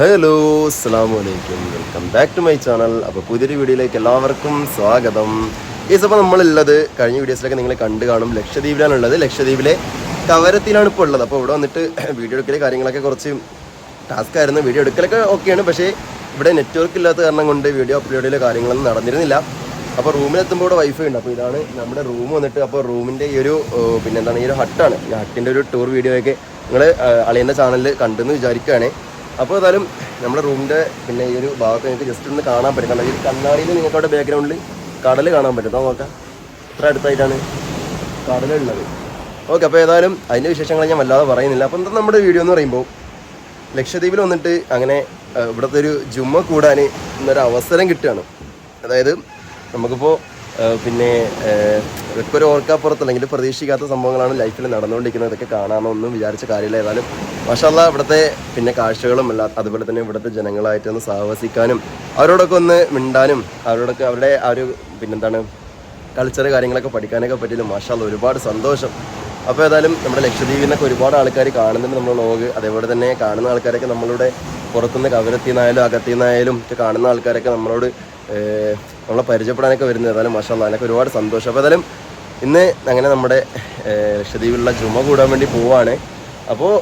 Hello അസ്സാം വലൈക്കും welcome back to my channel അപ്പോൾ പുതിയൊരു വീഡിയോയിലേക്ക് എല്ലാവർക്കും സ്വാഗതം. ഈ അപ്പോൾ നമ്മളുള്ളത് കഴിഞ്ഞ വീഡിയോസിലൊക്കെ നിങ്ങൾ കണ്ടു കാണും. ലക്ഷദ്വീപിലാണ് ഉള്ളത് ലക്ഷദ്വീപിലെ കവരത്തിലാണ് ഇപ്പോൾ ഉള്ളത്. അപ്പോൾ ഇവിടെ വന്നിട്ട് വീഡിയോ എടുക്കൽ കാര്യങ്ങളൊക്കെ കുറച്ച് ടാസ്ക് ആയിരുന്നു. വീഡിയോ എടുക്കലൊക്കെ ഓക്കെയാണ്. പക്ഷേ ഇവിടെ നെറ്റ്വർക്ക് ഇല്ലാത്ത കാരണം കൊണ്ട് വീഡിയോ അപ്ലോഡ് ചെയ്യലോ കാര്യങ്ങളൊന്നും നടന്നിരുന്നില്ല. അപ്പോൾ റൂമിലെത്തുമ്പോൾ ഇവിടെ വൈഫൈ ഉണ്ട്. അപ്പോൾ ഇതാണ് നമ്മുടെ റൂം വന്നിട്ട്. അപ്പോൾ റൂമിന്റെ ഈ ഒരു പിന്നെന്താണ്? ഈ ഒരു ഹട്ടാണ് ഈ ഹട്ടിന്റെ ഒരു ടൂർ വീഡിയോയൊക്കെ നിങ്ങൾ അളിയന്റെ ചാനലിൽ കണ്ടെന്ന് വിചാരിക്കുകയാണ് അപ്പോൾ ഏതായാലും നമ്മുടെ റൂമിന്റെ പിന്നെ ഈ ഒരു ഭാഗത്ത് നിങ്ങൾക്ക് ജസ്റ്റ് ഒന്ന് കാണാൻ പറ്റും. കാരണം ഈ കണ്ണാടിയിൽ നിങ്ങൾക്ക് അവിടെ ബാക്ക്ഗ്രൗണ്ടിൽ കടൽ കാണാൻ പറ്റും. അപ്പോൾ നോക്കാം. ഇത്ര അടുത്തായിട്ടാണ് കടലുള്ളത്. ഓക്കെ അപ്പോൾ ഏതായാലും അതിന്റെ വിശേഷങ്ങൾ ഞാൻ വല്ലാതെ പറയുന്നില്ല. അപ്പോൾ എന്താ നമ്മുടെ വീഡിയോ എന്ന് പറയുമ്പോൾ ലക്ഷദ്വീപിൽ വന്നിട്ട് അങ്ങനെ ഇവിടുത്തെ ഒരു ജുമ്മ കൂടാൻ ഇന്നൊരു അവസരം കിട്ടുകയാണ്. അതായത് നമുക്കിപ്പോൾ പിന്നെ ഒരു ഓർക്കാപ്പുറത്ത് അല്ലെങ്കിൽ പ്രതീക്ഷിക്കാത്ത സംഭവങ്ങളാണ് ലൈഫിൽ നടന്നുകൊണ്ടിരിക്കുന്നത്. ഇതൊക്കെ കാണാമെന്നൊന്നും വിചാരിച്ച കാര്യമില്ല. ഏതായാലും മഷാല്ല ഇവിടുത്തെ പിന്നെ കാഴ്ചകളും അല്ല അതുപോലെ തന്നെ ഇവിടുത്തെ ജനങ്ങളായിട്ട് ഒന്ന് സാഹസിക്കാനും അവരോടൊക്കെ ഒന്ന് മിണ്ടാനും അവരോടൊക്കെ അവരുടെ ആ ഒരു പിന്നെന്താണ് കൾച്ചർ കാര്യങ്ങളൊക്കെ പഠിക്കാനൊക്കെ പറ്റിയില്ല മാഷാല്ല ഒരുപാട് സന്തോഷം. അപ്പോൾ ഏതായാലും നമ്മുടെ ലക്ഷദ്വീപിൽ നിന്നൊക്കെ ഒരുപാട് ആൾക്കാർ കാണുന്നുണ്ട് നമ്മുടെ വ്ളോഗ്. അതേപോലെ തന്നെ കാണുന്ന ആൾക്കാരൊക്കെ നമ്മളുടെ പുറത്തുനിന്ന് അകത്തിൽ നിന്നായാലും ഒക്കെ കാണുന്ന ആൾക്കാരൊക്കെ നമ്മളോട് നമ്മളെ പരിചയപ്പെടാനൊക്കെ വരുന്നത് ഏതായാലും മാഷാല്ല അതിനൊക്കെ ഒരുപാട് സന്തോഷം. അപ്പോൾ ഏതായാലും ഇന്ന് അങ്ങനെ നമ്മുടെ ലക്ഷദ്വീപിലുള്ള ജുമ കൂടാൻ വേണ്ടി പോവാണ്. അപ്പോൾ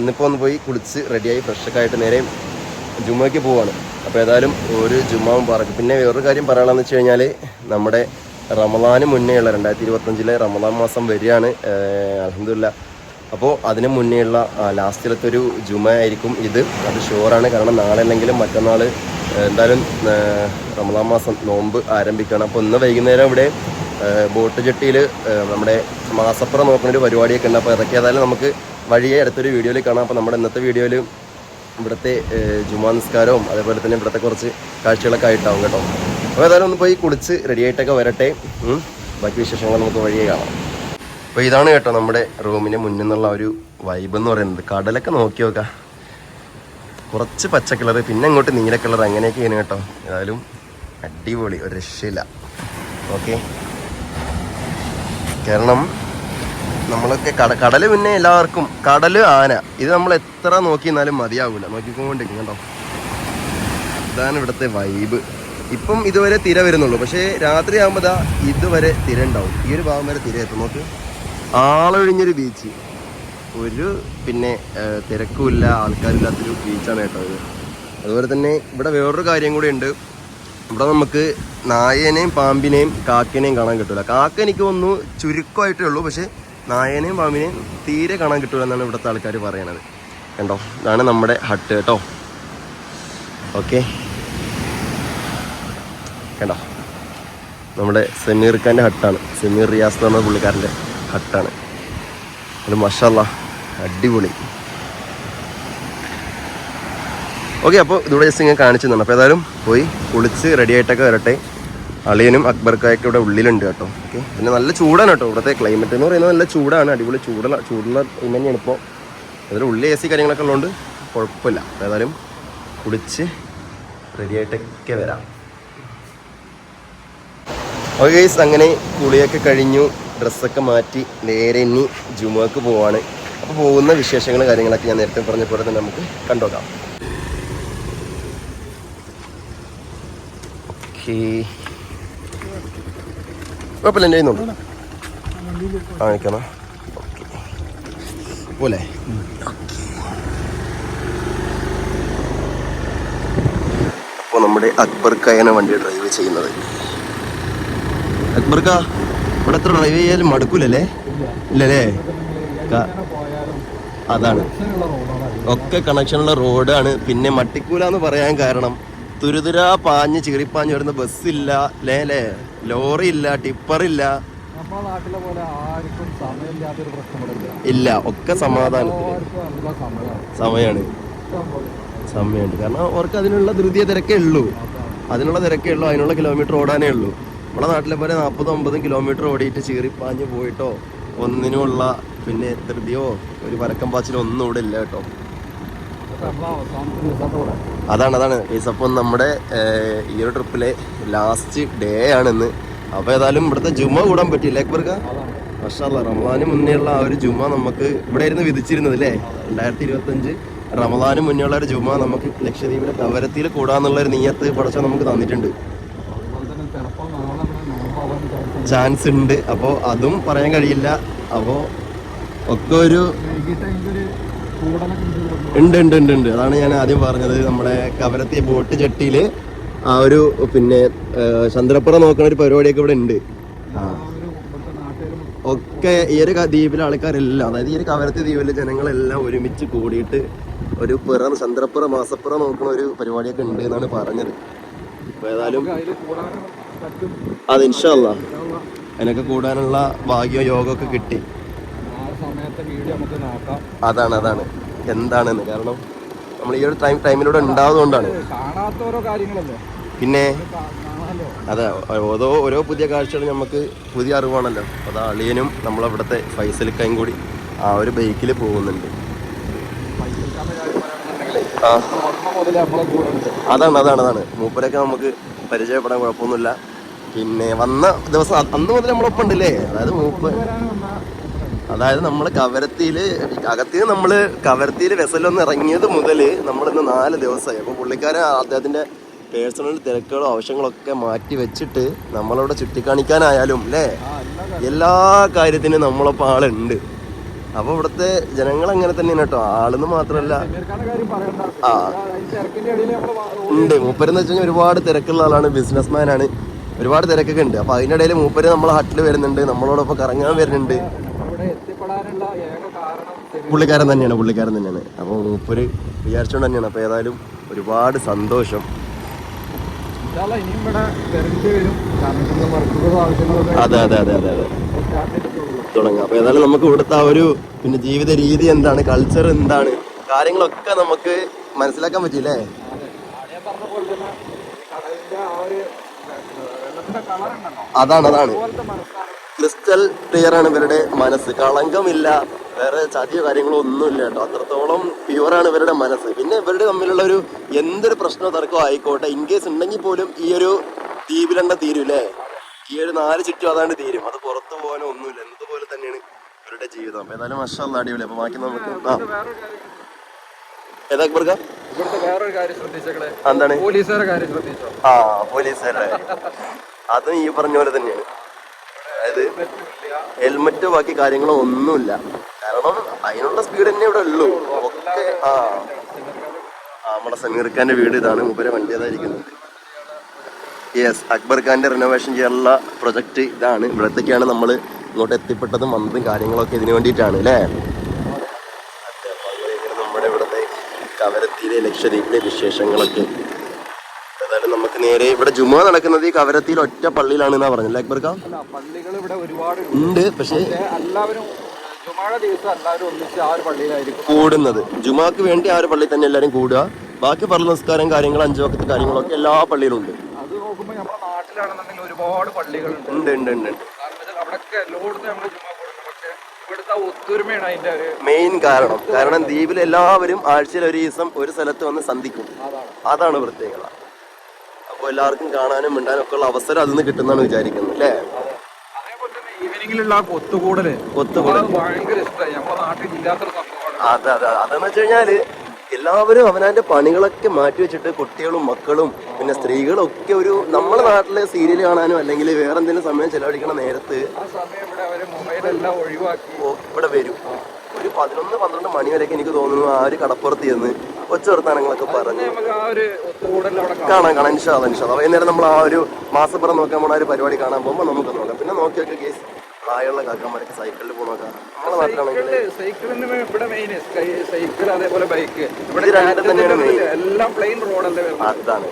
ഇന്നിപ്പോൾ ഒന്ന് പോയി കുളിച്ച് റെഡിയായി ഫ്രഷൊക്കെ ആയിട്ട് നേരെ ജുമയ്ക്ക് പോവാണ്. അപ്പോൾ ഏതായാലും ഒരു ജുമാവും പറക്കും പിന്നെ വേറൊരു കാര്യം പറയണമെന്ന് വെച്ച് കഴിഞ്ഞാൽ നമ്മുടെ റമദാന് മുന്നേയുള്ള രണ്ടായിരത്തി ഇരുപത്തഞ്ചിലെ റമദാൻ മാസം വരികയാണ്. അലഹമില്ല അപ്പോൾ അതിന് മുന്നേയുള്ള ലാസ്റ്റിലത്തെ ഒരു ജുമ ആയിരിക്കും ഇത്. അത് ഷുവറാണ് കാരണം നാളെ അല്ലെങ്കിലും മറ്റന്നാൾ എന്തായാലും റമദാൻ മാസം നോമ്പ് ആരംഭിക്കുകയാണ്. അപ്പോൾ ഇന്ന് വൈകുന്നേരം ഇവിടെ ബോട്ട് ജെട്ടിയിൽ നമ്മുടെ മാസപ്പുറം നോക്കുന്ന ഒരു പരിപാടിയൊക്കെ ഉണ്ട്. അപ്പോൾ അതൊക്കെ ഏതായാലും നമുക്ക് വഴിയെ അടുത്തൊരു വീഡിയോയിൽ കാണാം. അപ്പോൾ നമ്മുടെ ഇന്നത്തെ വീഡിയോയിൽ ഇവിടുത്തെ ജുമാ നിസ്കാരവും അതേപോലെ തന്നെ ഇവിടുത്തെ കുറച്ച് കാഴ്ചകളൊക്കെ ആയിട്ടാവും കേട്ടോ. അപ്പോൾ ഏതായാലും ഒന്ന് പോയി കുളിച്ച് റെഡി ആയിട്ടൊക്കെ വരട്ടെ. ബാക്കി വിശേഷങ്ങൾ നമുക്ക് വഴിയെ കാണാം. അപ്പോൾ ഇതാണ് കേട്ടോ നമ്മുടെ റൂമിന് മുന്നിൽ നിന്നുള്ള ഒരു വൈബ് എന്ന് പറയുന്നത്. കടലൊക്കെ നോക്കി നോക്കാം. കുറച്ച് പച്ച കളർ പിന്നെ അങ്ങോട്ട് നീല കളർ അങ്ങനെയൊക്കെയാണ് കേട്ടോ. ഏതായാലും അടിപൊളി ഒരു രക്ഷയില്ല. ഓക്കെ. കാരണം നമ്മളൊക്കെ കട കടൽ പിന്നെ എല്ലാവർക്കും കടൽ ആന. ഇത് നമ്മൾ എത്ര നോക്കി നിന്നാലും മതിയാവൂല. നോക്കിക്കൊണ്ടിരിക്കും കേട്ടോ. ഇതാണ് ഇവിടുത്തെ വൈബ് ഇപ്പം ഇതുവരെ തിര വരുന്നുള്ളൂ. പക്ഷേ രാത്രി ആകുമ്പോൾ ഇതുവരെ തിര ഉണ്ടാവും. ഈ ഒരു ഭാഗം വരെ തിര എത്തും. നോക്ക്. ആളൊഴിഞ്ഞൊരു ബീച്ച് ഒരു പിന്നെ തിരക്കുമില്ല ആൾക്കാരില്ലാത്തൊരു ബീച്ചാണ് കേട്ടോ ഇത്. അതുപോലെ തന്നെ ഇവിടെ വേറൊരു കാര്യം കൂടി ഉണ്ട്. ഇവിടെ നമുക്ക് നായേനെയും പാമ്പിനെയും കാക്കേനെയും കാണാൻ കിട്ടില്ല കാക്ക എനിക്ക് ഒന്ന് ചുരുക്കമായിട്ടേ ഉള്ളൂ പക്ഷേ നായേനെയും പാമ്പിനെയും തീരെ കാണാൻ കിട്ടില്ല എന്നാണ് ഇവിടുത്തെ ആൾക്കാർ പറയണത്. കണ്ടോ? ഇതാണ് നമ്മുടെ ഹട്ട് കേട്ടോ. ഓക്കെ. കണ്ടോ? നമ്മുടെ സമീർ ഖാന്റെ ഹട്ടാണ് സമീർ റിയാസ് എന്ന് പറഞ്ഞ പുള്ളിക്കാരന്റെ ഹട്ടാണ് അത് മഷാല്ല അടിപൊളി. ഓക്കെ അപ്പോൾ ഇതിവിടെ ജസ്റ്റ് ഇങ്ങനെ കാണിച്ചു തന്നെ. അപ്പോൾ ഏതായാലും പോയി കുളിച്ച് റെഡി ആയിട്ടൊക്കെ വരട്ടെ. അളിയനും അക്ബർക്കായൊക്കെ ഇവിടെ ഉള്ളിലുണ്ട് കേട്ടോ. ഓക്കെ പിന്നെ നല്ല ചൂടാണ് കേട്ടോ ഇവിടുത്തെ ക്ലൈമറ്റ് എന്ന് പറയുന്നത് നല്ല ചൂടാണ്. അടിപൊളി ചൂടുള്ള ചൂടുള്ള ടൈം ഇപ്പോൾ അതിൽ ഉള്ളി എ സി കാര്യങ്ങളൊക്കെ ഉള്ളതുകൊണ്ട് കുഴപ്പമില്ല. ഏതായാലും കുളിച്ച് റെഡി ആയിട്ടൊക്കെ വരാം. ഓക്കെ അങ്ങനെ കുളിയൊക്കെ കഴിഞ്ഞു. ഡ്രസ്സൊക്കെ മാറ്റി നേരെ ഇനി ജുമുക്ക് പോവാണ്. അപ്പോൾ പോകുന്ന വിശേഷങ്ങളും കാര്യങ്ങളൊക്കെ ഞാൻ നേരത്തെ പറഞ്ഞ പോലെ തന്നെ നമുക്ക് കണ്ടുനോക്കാം. ഓക്കെ. കുഴപ്പമില്ല എന്റെ കാണിക്കണം ഓക്കെ. പോലെ. അപ്പോൾ നമ്മുടെ അക്ബർക്കായാണ് വണ്ടി ഡ്രൈവ് ചെയ്യുന്നത്. അക്ബർക്ക ഇവിടെ എത്ര ഡ്രൈവ് ചെയ്യാലും മടുക്കൂലല്ലേ? ഇല്ലല്ലേ? അതാണ്. ഒക്കെ കണക്ഷനുള്ള റോഡാണ്. പിന്നെ മട്ടിക്കൂല എന്ന് പറയാൻ കാരണം തുരുതുരാ പാഞ്ഞ് ചീറിപ്പാഞ്ഞ് വരുന്ന ബസ്സില്ല ലേലെ ലോറി ഇല്ല ടിപ്പറില്ല ഇല്ല. ഒക്കെ സമാധാനത്തിന് സമയമാണ് സമയമുണ്ട് കാരണം അവർക്ക് അതിനുള്ള ധൃതിയ തിരക്കേ ഉള്ളൂ. അതിനുള്ള തിരക്കേ ഉള്ളൂ. അതിനുള്ള കിലോമീറ്റർ ഓടാനേ ഉള്ളൂ. നമ്മുടെ നാട്ടിലെ പോലെ നാൽപ്പതും അമ്പതും കിലോമീറ്റർ ഓടിയിട്ട് ചീറിപ്പാഞ്ഞ് പോയിട്ടോ ഒന്നിനുമുള്ള പിന്നെ ധൃതിയോ ഒരു പരക്കം പാച്ചിലോ ഒന്നും ഇവിടെ ഇല്ല കേട്ടോ. അതാണ് അതാണ്. ഈസപ്പം നമ്മുടെ ഈ ഒരു ട്രിപ്പിലെ ലാസ്റ്റ് ഡേ ആണെന്ന്. അപ്പോൾ ഏതായാലും ഇവിടുത്തെ ജുമ കൂടാൻ പറ്റില്ല അക്ബർക്ക? മഷാല്ല റമദാന് മുന്നേയുള്ള ആ ഒരു ജുമ നമുക്ക് ഇവിടെ ആയിരുന്നു വിധിച്ചിരുന്നത് അല്ലേ? രണ്ടായിരത്തി ഇരുപത്തഞ്ച് റമദാന് മുന്നേ ഉള്ള ഒരു ജുമ നമുക്ക് ലക്ഷദ്വീപിലെ കവരത്തിയിൽ കൂടാന്നുള്ള ഒരു നീയത്ത് പഠിച്ച നമുക്ക് തന്നിട്ടുണ്ട്. ചാൻസ് ഉണ്ട്. അപ്പോൾ അതും പറയാൻ കഴിയില്ല. അപ്പോൾ ഒക്കെ ഒരു ഉണ്ട് ഉണ്ട് ഉണ്ട് ഉണ്ട്. അതാണ് ഞാൻ ആദ്യം പറഞ്ഞത്. നമ്മുടെ കവരത്തി ബോട്ട് ചട്ടിയിൽ ആ ഒരു പിന്നെ ചന്ദ്രപ്പുറം നോക്കുന്ന ഒരു പരിപാടിയൊക്കെ ഇവിടെ ഉണ്ട്. ഒക്കെ ഈ ഒരു ദ്വീപിലെ ആൾക്കാരെല്ലാം അതായത് ഈ ഒരു കവരത്തി ദ്വീപിലെ ജനങ്ങളെല്ലാം ഒരുമിച്ച് കൂടിയിട്ട് ഒരു പിറ ചന്ദ്രപ്പുറ മാസപ്പുറ നോക്കുന്ന ഒരു പരിപാടിയൊക്കെ ഉണ്ട് എന്നാണ് പറഞ്ഞത്. അപ്പോൾ ഏതായാലും അത് ഇൻഷാല്ലാ. അതിനൊക്കെ കൂടാനുള്ള ഭാഗ്യം യോഗമൊക്കെ കിട്ടി ആ സമയത്തെ വീഡിയോ നമുക്ക് നോക്കാം അതാണ് അതാണ്. എന്താണെന്ന്. കാരണം നമ്മൾ ഈ ഒരു ടൈം ടൈമിലൂടെ ഉണ്ടാവുന്നതുകൊണ്ടാണ്. പിന്നെ അതെ ഓരോ ഓരോ പുതിയ കാഴ്ചകൾ നമുക്ക് പുതിയ അറിവാണല്ലോ. അത് അളിയനും നമ്മളവിടുത്തെ ഫൈസലിക്കായും കൂടി ആ ഒരു ബൈക്കിൽ പോകുന്നുണ്ട്. ആ. അതാണ് അതാണ് അതാണ്. മൂപ്പരൊക്കെ നമുക്ക് പരിചയപ്പെടാൻ കുഴപ്പമൊന്നുമില്ല. പിന്നെ വന്ന ദിവസം അന്ന് മുതൽ നമ്മളൊപ്പം ഉണ്ടല്ലേ അതായത് മൂപ്പ് അതായത് നമ്മൾ കവരത്തിയിൽ അകത്തിൽ നമ്മൾ കവരത്തിയിൽ വെസലൊന്ന് ഇറങ്ങിയത് മുതൽ നമ്മളിന്ന് നാല് ദിവസമായി അപ്പോൾ പുള്ളിക്കാരൻ അദ്ദേഹത്തിന്റെ പേഴ്സണൽ തിരക്കുകളും ആവശ്യങ്ങളൊക്കെ മാറ്റി വെച്ചിട്ട് നമ്മളവിടെ ചുറ്റിക്കാണിക്കാനായാലും അല്ലേ എല്ലാ കാര്യത്തിനും. നമ്മളൊപ്പം ആളുണ്ട്. അപ്പോൾ ഇവിടുത്തെ ജനങ്ങൾ അങ്ങനെ തന്നെയാണ് കേട്ടോ ആളെന്ന് മാത്രമല്ല ആ. ഉണ്ട്. മൂപ്പരെന്ന് വെച്ച് കഴിഞ്ഞാൽ ഒരുപാട് തിരക്കുള്ള ആളാണ്. ബിസിനസ്മാനാണ് ഒരുപാട് തിരക്കൊക്കെ ഉണ്ട്. അപ്പോൾ അതിന്റെ ഇടയിൽ മൂപ്പര് നമ്മളെ ഹട്ടിൽ വരുന്നുണ്ട്. നമ്മളോടൊപ്പം കറങ്ങാൻ വരുന്നുണ്ട്. പുള്ളിക്കാരൻ തന്നെയാണ് പുള്ളിക്കാരൻ തന്നെയാണ്. അപ്പോൾ മൂപ്പര് വിചാരിച്ചുകൊണ്ട് തന്നെയാണ്. അപ്പോൾ ഏതായാലും ഒരുപാട് സന്തോഷം. അതെ അതെ അതെ അതെ അതെ. തുടങ്ങാം. അപ്പോൾ ഏതായാലും നമുക്ക് ഇവിടുത്തെ ആ ഒരു പിന്നെ ജീവിത രീതി എന്താണ് കൾച്ചർ എന്താണ് കാര്യങ്ങളൊക്കെ നമുക്ക് മനസ്സിലാക്കാൻ പറ്റില്ലേ അതാണ് അതാണ്. ക്രിസ്റ്റൽ ക്ലിയർ ആണ് ഇവരുടെ മനസ്സ്. കളങ്കമില്ല. വേറെ ചതിയോ കാര്യങ്ങളോ ഒന്നുമില്ല കേട്ടോ. അത്രത്തോളം പ്യുവറാണ് ഇവരുടെ മനസ്സ്. പിന്നെ ഇവരുടെ തമ്മിലുള്ള ഒരു എന്തൊരു പ്രശ്നമോ തർക്കമോ ആയിക്കോട്ടെ. ഇൻ കേസ് ഉണ്ടെങ്കിൽ പോലും ഈ ഒരു ദ്വീപിലെണ്ണ തീരൂലേ ഈ ഒരു നാല് ചുറ്റും അതാണ്ട് തീരും. അത് പുറത്തു പോകാനോ ഒന്നുമില്ല. എന്നതുപോലെ തന്നെയാണ് ഇവരുടെ ജീവിതം. ഏതായാലും വർഷം അടിപൊളി അപ്പൊ ബാക്കി നമുക്ക് ആ ഏതാ ഇവർക്ക് ഇവിടുത്തെ വേറൊരു കാര്യം ശ്രദ്ധിച്ചേക്കളെ എന്താണ്? പോലീസുകാരുടെ കാര്യം ശ്രദ്ധിച്ചോ? ആ പോലീസുകാരുടെ അതും ഈ പറഞ്ഞ പോലെ തന്നെയാണ്. അതായത് ഹെൽമെറ്റ് ബാക്കി കാര്യങ്ങളോ ഒന്നുമില്ല. കാരണം അതിനുള്ള സ്പീഡ് തന്നെ ഇവിടെ ഉള്ളൂ. ഒക്കെ ആ. നമ്മുടെ സമീർ ഖാന്റെ വീട് ഇതാണ്. മുപ്പരെ വണ്ടി അതായിരിക്കുന്നത് യെസ് അക്ബർ ഖാന്റെ റിനോവേഷൻ ചെയ്യാനുള്ള പ്രൊജക്ട് ഇതാണ്. ഇവിടത്തേക്കാണ് നമ്മൾ ഇങ്ങോട്ട് എത്തിപ്പെട്ടതും വന്നതും കാര്യങ്ങളൊക്കെ ഇതിനു വേണ്ടിയിട്ടാണ് അല്ലേ? നമ്മുടെ ഇവിടുത്തെ കവരത്തിയിലെ ലക്ഷദ്വീപിലെ വിശേഷങ്ങളൊക്കെ നേരെ. ഇവിടെ ജുമ നടക്കുന്നത് ഈ കവരത്തിയിൽ ഒറ്റ പള്ളിയിലാണ് എന്നാ പറഞ്ഞത്. അക്ബർ ഖാൻ അല്ല പള്ളികൾ ഇവിടെ ഒരുപാട് ഉണ്ട് പക്ഷേ എല്ലാവരും കൂടുന്നത്. ജുമാക്ക് വേണ്ടി ആ ഒരു പള്ളിയിൽ തന്നെ എല്ലാരും കൂടുക. ബാക്കി പള്ളി നിസ്കാരം കാര്യങ്ങൾ അഞ്ചു വക്കത്തെ കാര്യങ്ങളൊക്കെ എല്ലാ പള്ളിയിലും ഉണ്ട്. അത് നോക്കുമ്പോൾ നമ്മുടെ നാട്ടിലാണെന്നുണ്ടെങ്കിൽ ഒരുപാട് പള്ളികളുണ്ട്. ഉണ്ട് ഉണ്ട് ഉണ്ട് അവിടെയൊക്കെ എല്ലായിടത്തും നമ്മൾ ജുമാ മെയിൻ കാരണം. കാരണം ദ്വീപിൽ എല്ലാവരും ആഴ്ചയിൽ ഒരു ദിവസം ഒരു സ്ഥലത്ത് വന്ന് സന്ധിക്കും. അതാണ് പ്രത്യേകത. അപ്പോൾ എല്ലാവർക്കും കാണാനും മിണ്ടാനും ഒക്കെ ഉള്ള അവസരം അതിൽ നിന്ന് കിട്ടുന്നതാണ് വിചാരിക്കുന്നത് അല്ലേ? ഈവനിങ്ങിലുള്ള ആ കൊത്തുകൂടൽ അത് ഭയങ്കര ഇഷ്ടമായി നമ്മുടെ നാട്ടിൽ ഇല്ലാത്തൊരു സംഭവമാണ്. അതെ അതെ അതെന്ന് വെച്ച് കഴിഞ്ഞാൽ എല്ലാവരും അവനാന്റെ പണികളൊക്കെ മാറ്റി വെച്ചിട്ട് കുട്ടികളും മക്കളും പിന്നെ സ്ത്രീകളും ഒക്കെ ഒരു നമ്മുടെ നാട്ടിലെ സീരിയൽ കാണാനോ അല്ലെങ്കിൽ വേറെ എന്തെങ്കിലും സമയം ചെലവഴിക്കണ നേരത്ത് ഇവിടെ വരും. ഒരു പതിനൊന്ന് പന്ത്രണ്ട് മണി വരെയൊക്കെ എനിക്ക് തോന്നുന്നു ആ ഒരു കടപ്പുറത്ത് ചെന്ന് ഒച്ച വർത്താനങ്ങളൊക്കെ പറഞ്ഞ്. കാണാം. കാണാം ഇൻഷാല്ല ഇൻഷാല്ല വൈകുന്നേരം നമ്മൾ ആ ഒരു മാസപ്പുറം നോക്കാൻ പോണ ആ ഒരു പരിപാടി കാണാൻ പോകുമ്പോൾ നമുക്ക് നോക്കാം. പിന്നെ നോക്കിയൊക്കെ കേസ് പ്രായമുള്ള കാക്കന്മാരൊക്കെ സൈക്കിളിൽ പോകണോക്കാം നമ്മളെ നാട്ടിലാണെങ്കിൽ മെയിൻ സൈക്കിൾ അതേപോലെ ബൈക്ക് ഇവിടെ ഇത് രണ്ടും തന്നെയാണ് main. എല്ലാം പ്ലെയിൻ റോഡല്ലേ അതാണ്.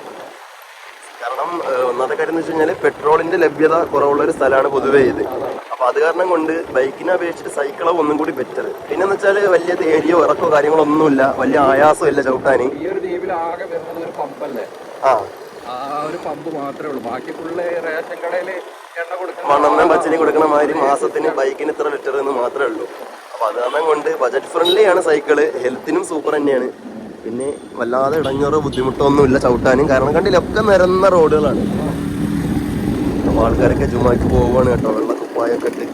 കാരണം ഒന്നാമത്തെ കാര്യം എന്ന് വെച്ച് കഴിഞ്ഞാൽ പെട്രോളിന്റെ ലഭ്യത കുറവുള്ള ഒരു സ്ഥലമാണ് പൊതുവേ ഇത്. അപ്പൊ അത് കാരണം കൊണ്ട് ബൈക്കിനെ അപേക്ഷിച്ച് സൈക്കിളോ ഒന്നും കൂടി ബെറ്റർ പിന്നെന്ന് വെച്ചാൽ വലിയ ഏരിയോ ഇറക്കോ കാര്യങ്ങളോ ഒന്നുമില്ല. വലിയ ആയാസം ഇല്ല ചവിട്ടാൻ ഈ ഒരു ദ്വീപിൽ ആകെ വരുന്നത് ഒരു പമ്പല്ലേ? ആ. ആ ഒരു പമ്പ് മാത്രമേ ഉള്ളൂ. ബാക്കി ഫുള്ള് റേഷൻ കടയിൽ എണ്ണ കൊടുക്കുന്ന മണ്ണെണ്ണ പച്ചരി കൊടുക്കണ മാതിരി മാസത്തിന് ബൈക്കിന് ഇത്ര ലിറ്റർ എന്ന് മാത്രമേ ഉള്ളൂ. അപ്പൊ അത് കാരണം കൊണ്ട് ബജറ്റ് ഫ്രണ്ട്ലി ആണ് സൈക്കിൾ ഹെൽത്തിനും സൂപ്പർ തന്നെയാണ്. പിന്നെ വല്ലാതെ ഇടങ്ങേറോ ബുദ്ധിമുട്ടോ ഒന്നുമില്ല ചവിട്ടാനും. കാരണം കണ്ടില്ല ഒക്കെ നിരന്ന റോഡുകളാണ് ആൾക്കാരൊക്കെ ജുമാക്ക് പോവാണ് കേട്ടോ. വെള്ള കുപ്പായൊക്കെ ഇട്ട്.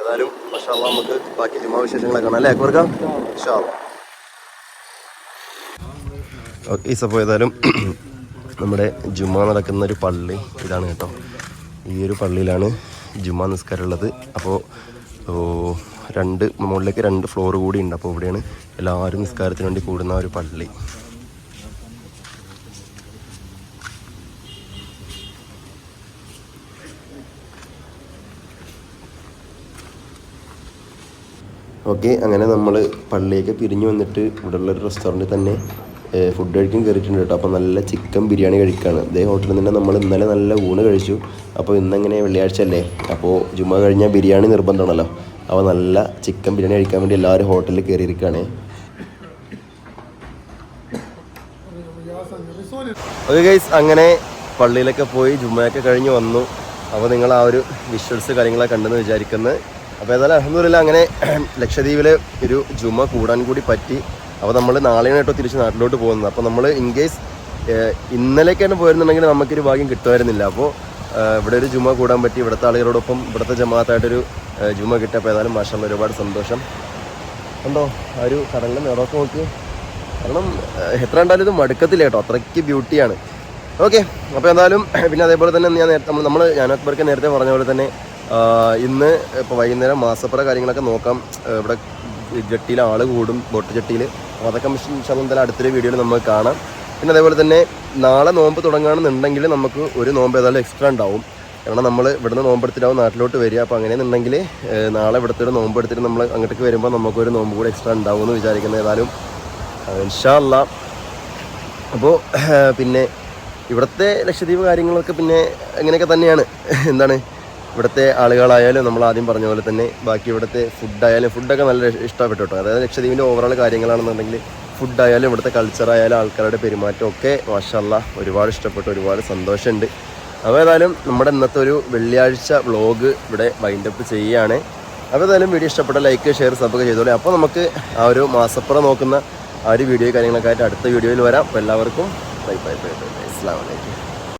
ഏതായാലും പക്ഷേ നമുക്ക് ബാക്കി ജുമാ വിശേഷങ്ങളൊക്കെ കാണാം അല്ലേ അക്ബർക്കാം? അള്ളാ. ഓക്കെ ഈ അപ്പോൾ ഏതായാലും നമ്മുടെ ജുമ നടക്കുന്ന ഒരു പള്ളി ഇതാണ് കേട്ടോ. ഈ ഒരു പള്ളിയിലാണ് ജുമ നിസ്കാരം ഉള്ളത്. അപ്പോൾ രണ്ട് മുകളിലേക്ക് രണ്ട് ഫ്ലോർ കൂടി ഉണ്ട്. അപ്പോൾ ഇവിടെയാണ് എല്ലാവരും നിസ്കാരത്തിന് വേണ്ടി കൂടുന്ന ഒരു പള്ളി. ഓക്കെ അങ്ങനെ നമ്മൾ പള്ളിയൊക്കെ പിരിഞ്ഞു വന്നിട്ട് ഇവിടെയുള്ള ഒരു റെസ്റ്റോറന്റിൽ തന്നെ ഫുഡ് കഴിക്കാൻ കയറിയിട്ടുണ്ട് കേട്ടോ. അപ്പോൾ നല്ല ചിക്കൻ ബിരിയാണി കഴിക്കുകയാണ് ഇതേ ഹോട്ടലിൽ തന്നെ നമ്മൾ ഇന്നലെ നല്ല ഊണ് കഴിച്ചു. അപ്പോൾ ഇന്നങ്ങനെ വെള്ളിയാഴ്ച അല്ലേ? അപ്പോൾ ജുമ കഴിഞ്ഞാൽ ബിരിയാണി നിർബന്ധമാണല്ലോ. അപ്പോൾ നല്ല ചിക്കൻ ബിരിയാണി കഴിക്കാൻ വേണ്ടി എല്ലാവരും ഹോട്ടലിൽ കയറിയിരിക്കുകയാണ് ഓക്കെ ഗൈസ് അങ്ങനെ പള്ളിയിലൊക്കെ പോയി ജുമ്മയൊക്കെ കഴിഞ്ഞ് വന്നു. അപ്പോൾ നിങ്ങൾ ആ ഒരു വിഷ്വൽസ് കാര്യങ്ങളൊക്കെ കണ്ടെന്ന് വിചാരിക്കുന്നത് അപ്പോൾ ഏതായാലും അഹമ്മദില്ല അങ്ങനെ ലക്ഷദ്വീപിൽ ഒരു ജുമ കൂടാൻ കൂടി പറ്റി. അപ്പോൾ നമ്മൾ നാളെയാണ് കേട്ടോ തിരിച്ച് നാട്ടിലോട്ട് പോകുന്നത്. അപ്പോൾ നമ്മൾ ഇൻ കേസ് ഇന്നലേക്കാണ് പോയിരുന്നുണ്ടെങ്കിൽ നമുക്കൊരു ഭാഗ്യം കിട്ടുമായിരുന്നില്ല. അപ്പോൾ ഇവിടെ ഒരു ജുമ കൂടാൻ പറ്റി. ഇവിടുത്തെ ആളുകളോടൊപ്പം ഇവിടുത്തെ ജമാഅത്തായിട്ടൊരു ജുമ കിട്ടിയപ്പോൾ ഏതായാലും മാഷാല്ല ഒരുപാട് സന്തോഷം. ഉണ്ടോ ആ ഒരു കടലിന്റെ നിറമൊക്കെ നോക്കി. കാരണം എത്ര കണ്ടാലും ഇത് മടുക്കത്തില്ല കേട്ടോ. അത്രയ്ക്ക് ബ്യൂട്ടിയാണ് ഓക്കെ അപ്പോൾ എന്തായാലും പിന്നെ അതേപോലെ തന്നെ ഞാൻ നേരത്തെ നമ്മൾ നമ്മൾ ഞാൻ അക്ബർക്ക് നേരത്തെ പറഞ്ഞ പോലെ തന്നെ ഇന്ന് ഇപ്പോൾ വൈകുന്നേരം മാസപ്പുറ കാര്യങ്ങളൊക്കെ നോക്കാം. ഇവിടെ ജട്ടിയിൽ ആൾ കൂടും ബോട്ട് ജട്ടിയിൽ. അപ്പോൾ അതൊക്കെ എന്തായാലും അടുത്തൊരു വീഡിയോയിൽ നമുക്ക് കാണാം. പിന്നെ അതേപോലെ തന്നെ നാളെ നോമ്പ് തുടങ്ങുകയാണെന്നുണ്ടെങ്കിൽ നമുക്ക് ഒരു നോമ്പ് ഏതായാലും എക്സ്ട്രാ ഉണ്ടാവും. കാരണം നമ്മൾ ഇവിടുന്ന് നോമ്പെടുത്തിട്ടാവും നാട്ടിലോട്ട് വരിക. അപ്പോൾ അങ്ങനെയെന്നുണ്ടെങ്കിൽ നാളെ ഇവിടുത്തെ ഒരു നോമ്പ് എടുത്തിട്ട് നമ്മൾ അങ്ങോട്ടേക്ക് വരുമ്പോൾ നമുക്കൊരു നോമ്പ് കൂടെ എക്സ്ട്രാ ഉണ്ടാവും എന്ന് വിചാരിക്കുന്നത് ഏതായാലും ഇൻഷാല്ല അപ്പോൾ പിന്നെ ഇവിടുത്തെ ലക്ഷദ്വീപ് കാര്യങ്ങളൊക്കെ പിന്നെ ഇങ്ങനെയൊക്കെ തന്നെയാണ്. എന്താണ്? ഇവിടുത്തെ ആളുകളായാലും നമ്മൾ ആദ്യം പറഞ്ഞ പോലെ തന്നെ ബാക്കി ഇവിടുത്തെ ഫുഡായാലും ഫുഡൊക്കെ നല്ല ഇഷ്ടപ്പെട്ടു കേട്ടോ. അതായത് ലക്ഷദ്വീപിന്റെ ഓവറോൾ കാര്യങ്ങളാണെന്നുണ്ടെങ്കിൽ ഫുഡായാലും ഇവിടുത്തെ കൾച്ചറായാലും ആൾക്കാരുടെ പെരുമാറ്റം ഒക്കെ മാഷല്ല ഒരുപാട് ഇഷ്ടപ്പെട്ടു ഒരുപാട് സന്തോഷമുണ്ട്. അപ്പോൾ ഏതായാലും നമ്മുടെ ഇന്നത്തെ ഒരു വെള്ളിയാഴ്ച വ്ളോഗ് ഇവിടെ വൈൻഡപ്പ് ചെയ്യുകയാണ്. അപ്പോൾ ഏതായാലും വീഡിയോ ഇഷ്ടപ്പെട്ട ലൈക്ക് ഷെയർ സബ്സ്ക്രൈബ് ചെയ്തോളൂ. അപ്പോൾ നമുക്ക് ആ ഒരു മാസപ്പുറം നോക്കുന്ന ആ ഒരു വീഡിയോ കാര്യങ്ങളൊക്കെ ആയിട്ട് അടുത്ത വീഡിയോയിൽ വരാം. അപ്പോൾ എല്ലാവർക്കും ബൈ ബൈ ബൈ ബൈ അസ്സാം വലൈക്കും